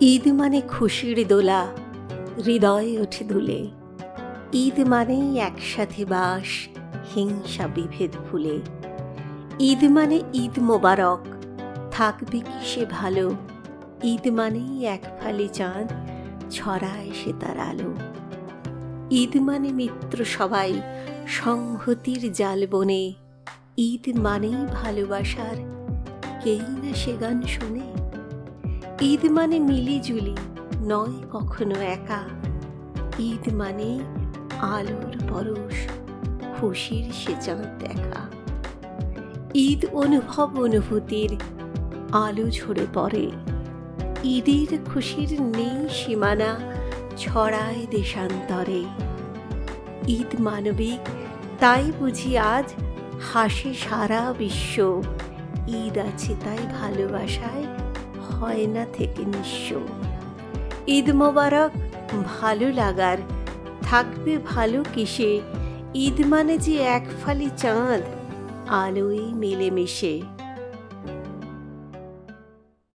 ঈদ মানে খুশির দোলা, হৃদয়ে ওঠে দুলে ঈদ মানেই একসাথে বাস, হিংসা বিভেদ ভুলে। ঈদ মানে ঈদ মোবারক, থাকবে কি সে ভালো? ঈদ মানেই এক ফালি চাঁদ, ছড়ায় সে তার আলো। ঈদ মানে মিত্র সবাই, সংহতির জাল বনে। ঈদ মানেই ভালোবাসার, কেই না সে গান শোনে? ঈদ মানে মিলিজুলি, নয় কখনো একা। ঈদ মানে আলোর পরশ, খুশির সে চাঁদ দেখা। ঈদ অনুভব অনুভূতির আলো ঝরে পড়ে। ঈদের খুশির নেই সীমানা, ছড়ায় দেশান্তরে। ঈদ মানবিক, তাই বুঝি আজ হাসে সারা বিশ্ব। ঈদ আছে তাই ভালোবাসায় হয় না থেকে নিঃস্ব। ঈদ মোবারক ভালো লাগার, থাকবে ভালো কিসে? ঈদ মানে যে এক ফালি চাঁদ আলোয় মিলেমিশে।